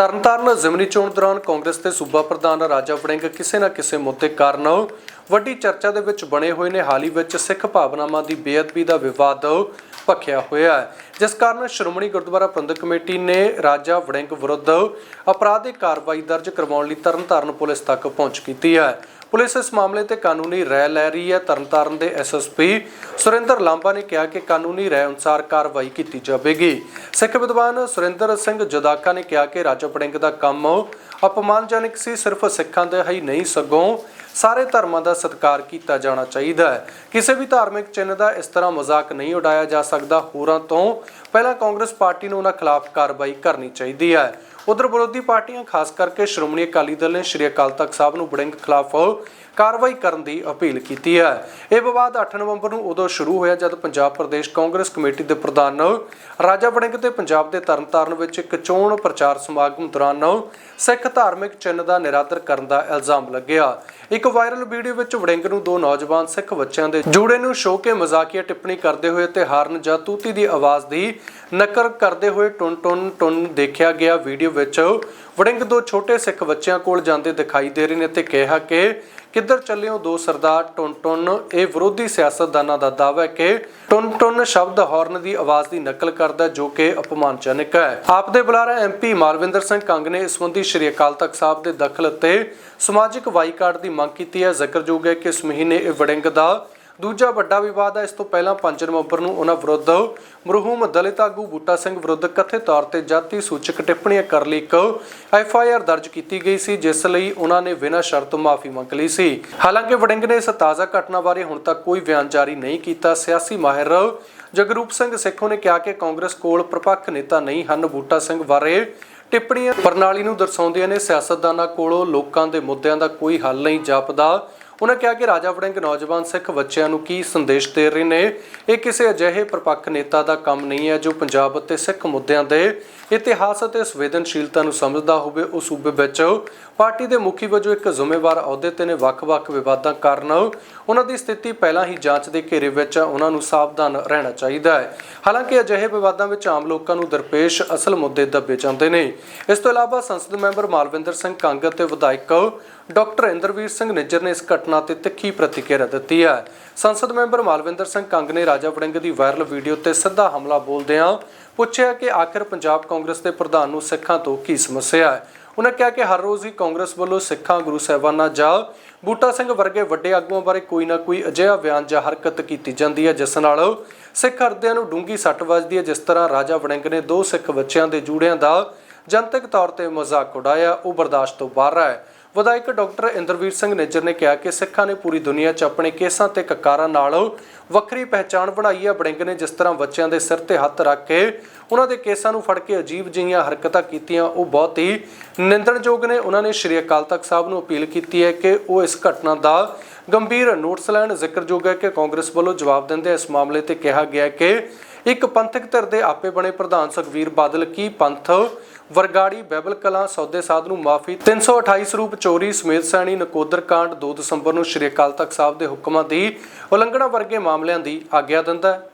ਤਰਨਤਾਰਨ ਜ਼ਿਮਨੀ ਚੋਣ ਦੌਰਾਨ ਕਾਂਗਰਸ ਦੇ ਸੂਬਾ ਪ੍ਰਧਾਨ ਰਾਜਾ ਵੜਿੰਗ ਕਿਸੇ ਨਾ ਕਿਸੇ ਮੁੱਦੇ ਕਾਰਨ ਵੱਡੀ ਚਰਚਾ ਦੇ ਵਿੱਚ ਬਣੇ ਹੋਏ ਨੇ। ਹਾਲ ਹੀ ਵਿੱਚ ਸਿੱਖ ਭਾਵਨਾਵਾਂ ਦੀ ਬੇਅਦਬੀ ਦਾ ਵਿਵਾਦ ਭਖਿਆ ਹੋਇਆ ਹੈ। ਜਿਸ ਕਾਰਨ ਸ਼੍ਰੋਮਣੀ ਗੁਰਦੁਆਰਾ ਪ੍ਰਬੰਧਕ ਕਮੇਟੀ ਨੇ ਰਾਜਾ ਵੜਿੰਗ ਵਿਰੁੱਧ ਅਪਰਾਧਿਕ ਕਾਰਵਾਈ ਦਰਜ ਕਰਵਾਉਣ ਲਈ ਤਰਨਤਾਰਨ ਪੁਲਿਸ ਤੱਕ ਪਹੁੰਚ ਕੀਤੀ ਹੈ। ਪੁਲਿਸ ਇਸ ਮਾਮਲੇ ਤੇ ਕਾਨੂੰਨੀ ਰਾਇ ਲੈ ਰਹੀ ਹੈ। ਤਰਨਤਾਰਨ ਦੇ ਐਸਐਸਪੀ ਸੁਰਿੰਦਰ ਲਾਂਬਾ ਨੇ ਕਿਹਾ ਕਿ ਕਾਨੂੰਨੀ ਰਾਇ ਅਨੁਸਾਰ ਕਾਰਵਾਈ ਕੀਤੀ ਜਾਵੇਗੀ। ਸਿੱਖ ਵਿਦਵਾਨ ਸੁਰਿੰਦਰ ਸਿੰਘ ਜਦਾਕਾ ਨੇ ਕਿਹਾ ਕਿ ਰਾਜਾ ਪੜਿੰਗ ਦਾ ਕੰਮ ਅਪਮਾਨਜਨਕ ਸੀ। ਸਿਰਫ ਸਿੱਖਾਂ ਦੇ ਹੀ ਨਹੀਂ, ਸਗੋਂ ਸਾਰੇ ਧਰਮਾਂ ਦਾ ਸਤਿਕਾਰ ਕੀਤਾ ਜਾਣਾ ਚਾਹੀਦਾ ਹੈ। ਕਿਸੇ ਵੀ ਧਾਰਮਿਕ ਚਿੰਨ੍ਹ ਦਾ ਇਸ ਤਰ੍ਹਾਂ ਮਜ਼ਾਕ ਨਹੀਂ ਉਡਾਇਆ ਜਾ ਸਕਦਾ। ਹੋਰਾਂ ਤੋਂ ਪਹਿਲਾਂ ਕਾਂਗਰਸ ਪਾਰਟੀ ਨੂੰ ਉਹਨਾਂ ਖਿਲਾਫ ਕਾਰਵਾਈ ਕਰਨੀ ਚਾਹੀਦੀ ਹੈ। ਉਧਰ ਵਿਰੋਧੀ ਪਾਰਟੀਆਂ, ਖਾਸ ਕਰਕੇ ਸ਼੍ਰੋਮਣੀ ਅਕਾਲੀ ਦਲ ਨੇ ਸ਼੍ਰੀ ਅਕਾਲ ਤਖਤ ਸਾਹਿਬ ਨੂੰ ਵੜਿੰਗ ਖਿਲਾਫ ਕਾਰਵਾਈ ਕਰਨ ਦੀ ਅਪੀਲ ਕੀਤੀ ਹੈ। ਇਹ ਵਿਵਾਦ 8 ਨਵੰਬਰ ਨੂੰ ਉਦੋਂ ਸ਼ੁਰੂ ਹੋਇਆ ਜਦ ਪੰਜਾਬ ਪ੍ਰਦੇਸ਼ ਕਾਂਗਰਸ ਕਮੇਟੀ ਦੇ ਪ੍ਰਧਾਨ ਰਾਜਾ ਵੜਿੰਗ ਤੇ ਪੰਜਾਬ ਦੇ ਤਰਨਤਾਰਨ ਵਿੱਚ ਇੱਕ ਚੋਣ ਪ੍ਰਚਾਰ ਸਮਾਗਮ ਦੌਰਾਨ ਸਿੱਖ ਧਾਰਮਿਕ ਚਿੰਨ੍ਹ ਦਾ ਨਿਰਾਦਰ ਕਰਨ ਦਾ ਇਲਜ਼ਾਮ ਲੱਗਿਆ। ਇੱਕ ਵਾਇਰਲ ਵੀਡੀਓ ਵਿੱਚ ਵੜਿੰਗ ਨੂੰ ਦੋ ਨੌਜਵਾਨ ਸਿੱਖ ਬੱਚਿਆਂ ਦੇ ਜੂੜੇ ਨੂੰ ਸ਼ੋ ਕੇ ਮਜ਼ਾਕੀਆ ਟਿੱਪਣੀ ਕਰਦੇ ਹੋਏ ਤੇ ਹਾਰਨ ਜਾਂ ਤੂਤੀ ਦੀ ਆਵਾਜ਼ ਦੀ ਨਕਰ ਕਰਦੇ ਹੋਏ ਟੁਨ ਟੁਨ ਟੁਨ ਦੇਖਿਆ ਗਿਆ। ਵੀਡੀਓ ਵਿੱਚ ਵੜਿੰਗ ਦੋ ਛੋਟੇ ਸਿੱਖ ਬੱਚਿਆਂ ਕੋਲ ਜਾਂਦੇ ਦਿਖਾਈ ਦੇ ਰਹੇ ਨੇ ਤੇ ਕਿਹਾ ਕਿ ਕਿੱਧਰ ਚੱਲਿਓ ਦੋ ਸਰਦਾਰ ਟੁਨ ਟੁਨ ਇਹ ਵਿਰੋਧੀ ਸਿਆਸਤਦਾਨਾਂ ਦਾ ਦਾਅਵਾ ਹੈ ਕਿ ਟੁਨ ਟੁਨ ਸ਼ਬਦ ਹਾਰਨ ਦੀ ਆਵਾਜ਼ ਦੀ ਨਕਲ ਕਰਦਾ ਹੈ, ਜੋ ਕਿ ਅਪਮਾਨਜਨਕ ਹੈ। ਆਪ ਦੇ ਬੁਲਾਰਾ ਐਮਪੀ ਮਾਲਵਿੰਦਰ ਸਿੰਘ ਕੰਗ ਨੇ ਇਸ ਸੰਬੰਧੀ ਸ਼੍ਰੀ ਅਕਾਲ ਤਖਤ ਸਾਹਿਬ ਦੇ ਦਖਲ ਅਤੇ ਸਮਾਜਿਕ ਵਾਈਕਾਟ ਦੀ ਮੰਗ ਕੀਤੀ ਹੈ। ਜ਼ਿਕਰਯੋਗ ਹੈ ਕਿ ਇਸ ਮਹੀਨੇ ਇਹ ਵੜਿੰਗ ਦਾ ਦੂਜਾ ਵੱਡਾ ਵਿਵਾਦ ਹੈ ਇਸ ਤੋਂ ਪਹਿਲਾਂ 5 ਨਵੰਬਰ ਨੂੰ ਉਹਨਾਂ ਵਿਰੁੱਧ ਮਰਹੂਮ ਦਲਿਤ ਆਗੂ ਬੂਟਾ ਸਿੰਘ ਵਿਰੁੱਧ ਕਥਿਤ ਤੌਰ ਤੇ ਜਾਤੀ ਸੂਚਕ ਟਿੱਪਣੀਆਂ ਕਰ ਲਈ ਇੱਕ ਐਫ ਆਈ ਆਰ ਦਰਜ ਕੀਤੀ ਗਈ ਸੀ, ਜਿਸ ਲਈ ਉਹਨਾਂ ਨੇ ਬਿਨਾਂ ਸ਼ਰਤ ਮਾਫੀ ਮੰਗ ਲਈ ਸੀ। ਹਾਲਾਂਕਿ ਵੜਿੰਗ ਨੇ ਇਸ ਤਾਜ਼ਾ ਘਟਨਾ ਬਾਰੇ ਹੁਣ ਤੱਕ ਕੋਈ ਬਿਆਨ ਜਾਰੀ ਨਹੀਂ ਕੀਤਾ। ਸਿਆਸੀ ਮਾਹਿਰ ਜਗਰੂਪ ਸਿੰਘ ਸਿੱਖੋ ਨੇ ਕਿਹਾ ਕਿ ਕਾਂਗਰਸ ਕੋਲ ਪ੍ਰਪੱਖ ਨੇਤਾ ਨਹੀਂ ਹਨ। ਬੂਟਾ ਸਿੰਘ ਬਾਰੇ ਟਿੱਪਣੀਆਂ ਪ੍ਰਣਾਲੀ ਨੂੰ ਦਰਸਾਉਂਦੀਆਂ ਨੇ ਸਿਆਸਤਦਾਨਾਂ ਕੋਲੋਂ ਲੋਕਾਂ ਦੇ ਮੁੱਦਿਆਂ ਦਾ ਕੋਈ ਹੱਲ ਨਹੀਂ ਜਾਪਦਾ। ਉਹਨਾਂ ਕਿਹਾ ਕਿ ਰਾਜਾ ਵੜਿੰਗ ਨੌਜਵਾਨ ਸਿੱਖ ਬੱਚਿਆਂ ਨੂੰ ਕੀ ਸੰਦੇਸ਼ ਦੇ ਰਹੇ ਨੇ? ਇਹ ਕਿਸੇ ਅਜਿਹੇ ਪ੍ਰਪੱਖ ਨੇਤਾ ਦਾ ਕੰਮ ਨਹੀਂ ਹੈ ਜੋ ਪੰਜਾਬ ਅਤੇ ਸਿੱਖ ਮੁੱਦਿਆਂ ਦੇ ਇਤਿਹਾਸ ਅਤੇ ਸੰਵੇਦਨਸ਼ੀਲਤਾ ਨੂੰ ਸਮਝਦਾ ਹੋਵੇ, ਉਸ ਸੂਬੇ ਵਿੱਚ ਪਾਰਟੀ ਦੇ ਮੁਖੀ ਵਜੋਂ ਇੱਕ ਜ਼ਿੰਮੇਵਾਰ ਅਹੁਦੇ ਤੇ ਨੇ ਵੱਖ-ਵੱਖ ਵਿਵਾਦਾਂ ਕਾਰਨ ਉਹਨਾਂ ਦੀ ਸਥਿਤੀ ਪਹਿਲਾਂ ਹੀ ਜਾਂਚ ਦੇ ਘੇਰੇ ਵਿੱਚ ਹੈ ਉਹਨਾਂ ਨੂੰ ਸਾਵਧਾਨ ਰਹਿਣਾ ਚਾਹੀਦਾ ਹੈ। ਹਾਲਾਂਕਿ ਅਜਿਹੇ ਵਿਵਾਦਾਂ ਵਿੱਚ ਆਮ ਲੋਕਾਂ ਨੂੰ ਦਰਪੇਸ਼ ਅਸਲ ਮੁੱਦੇ ਦੱਬੇ ਜਾਂਦੇ ਨੇ। ਇਸ ਤੋਂ ਇਲਾਵਾ ਸੰਸਦ ਮੈਂਬਰ ਮਾਲਵਿੰਦਰ ਸਿੰਘ ਕੰਗ ਅਤੇ ਵਿਧਾਇਕ ਡਾਕਟਰ ਇੰਦਰਵੀਰ ਸਿੰਘ ਨਿੱਜਰ ਨੇ ਇਸ ਘਟਨਾ ਤੇ ਤਿੱਖੀ ਪ੍ਰਤੀਕਿਰਿਆ ਦਿੱਤੀ ਹੈ। ਸੰਸਦ ਮੈਂਬਰ ਮਾਲਵਿੰਦਰ ਸਿੰਘ ਕੰਗ ਨੇ ਰਾਜਾ ਵੜਿੰਗ ਦੀ ਵਾਇਰਲ ਵੀਡੀਓ ਤੇ ਸਿੱਧਾ ਹਮਲਾ ਬੋਲਦਿਆਂ ਪੁੱਛਿਆ ਕਿ ਆਖਿਰ ਪੰਜਾਬ ਕਾਂਗਰਸ ਦੇ ਪ੍ਰਧਾਨ ਨੂੰ ਸਿੱਖਾਂ ਤੋਂ ਕੀ ਸਮੱਸਿਆ ਹੈ? ਉਹਨਾਂ ਕਿਹਾ ਕਿ ਹਰ ਰੋਜ਼ ਹੀ ਕਾਂਗਰਸ ਵੱਲੋਂ ਸਿੱਖਾਂ, ਗੁਰੂ ਸਾਹਿਬਾਨਾਂ ਜਾਂ ਬੂਟਾ ਸਿੰਘ ਵਰਗੇ ਵੱਡੇ ਆਗੂਆਂ ਬਾਰੇ ਕੋਈ ਨਾ ਕੋਈ ਅਜਿਹਾ ਬਿਆਨ ਜਾਂ ਹਰਕਤ ਕੀਤੀ ਜਾਂਦੀ ਹੈ, ਜਿਸ ਨਾਲ ਸਿੱਖ ਹਰਦਿਆਂ ਨੂੰ ਡੂੰਗੀ ਸੱਟ ਵੱਜਦੀ ਹੈ, ਜਿਸ ਤਰ੍ਹਾਂ ਰਾਜਾ ਵੜਿੰਗ ਨੇ ਦੋ ਸਿੱਖ ਬੱਚਿਆਂ ਦੇ ਜੂੜਿਆਂ ਦਾ ਜਨਤਕ ਤੌਰ ਤੇ ਮਜ਼ਾਕ ਉਡਾਇਆ, ਉਹ ਬਰਦਾਸ਼ਤ ਤੋਂ ਬਾਹਰ ਹੈ ਵਿਧਾਇਕ ਡਾਕਟਰ ਇੰਦਰਵੀਰ ਸਿੰਘ ਨਿੱਜਰ ਨੇ ਕਿਹਾ ਕਿ ਸਿੱਖਾਂ ਨੇ ਪੂਰੀ ਦੁਨੀਆ 'ਚ ਆਪਣੇ ਕੇਸਾਂ ਤੇ ਕਕਾਰਾਂ ਨਾਲ ਵੱਖਰੀ ਪਹਿਚਾਣ ਬਣਾਈ ਹੈ। ਬੜਿੰਗ ਨੇ ਜਿਸ ਤਰ੍ਹਾਂ ਬੱਚਿਆਂ ਦੇ ਸਿਰ ਤੇ ਹੱਥ ਰੱਖ ਕੇ ਉਹਨਾਂ ਦੇ ਕੇਸਾਂ ਨੂੰ ਫੜ ਕੇ ਅਜੀਬ ਜਿਹੀਆਂ ਹਰਕਤਾਂ ਕੀਤੀਆਂ, ਉਹ ਬਹੁਤ ਹੀ ਨਿੰਦਣਯੋਗ ਨੇ। ਉਹਨਾਂ ਨੇ ਸ਼੍ਰੀ ਅਕਾਲ ਤਖਤ ਸਾਹਿਬ ਨੂੰ ਅਪੀਲ ਕੀਤੀ ਹੈ ਕਿ ਉਹ ਇਸ ਘਟਨਾ ਦਾ ਗੰਭੀਰ ਨੋਟਿਸ ਲੈਣ। ਜ਼ਿਕਰਯੋਗ ਹੈ ਕਿ ਕਾਂਗਰਸ ਵੱਲੋਂ ਜਵਾਬ ਦਿੰਦੇ ਇਸ ਮਾਮਲੇ ਤੇ ਕਿਹਾ ਗਿਆ ਕਿ ਇੱਕ ਪੰਥਕ ਧਿਰ ਦੇ ਆਪੇ ਬਣੇ ਪ੍ਰਧਾਨ ਸੁਖਵੀਰ ਬਾਦਲ ਕੀ ਪੰਥ ਵਰਗਾੜੀ ਬੈਬਲ ਕਲਾਂ ਸੌਦੇ ਸਾਧ ਨੂੰ ਮਾਫੀ 328 ਸਰੂਪ ਚੋਰੀ ਸਮੇਤ ਸੈਣੀ ਨਕੋਦਰ ਕਾਂਡ 2 ਦਸੰਬਰ ਨੂੰ ਸ਼੍ਰੀ ਅਕਾਲ ਤਖਤ ਸਾਹਿਬ ਦੇ ਹੁਕਮਾਂ ਦੀ ਉਲੰਘਣਾ ਵਰਗੇ ਮਾਮਲਿਆਂ ਦੀ ਆਗਿਆ ਦਿੰਦਾ ਹੈ।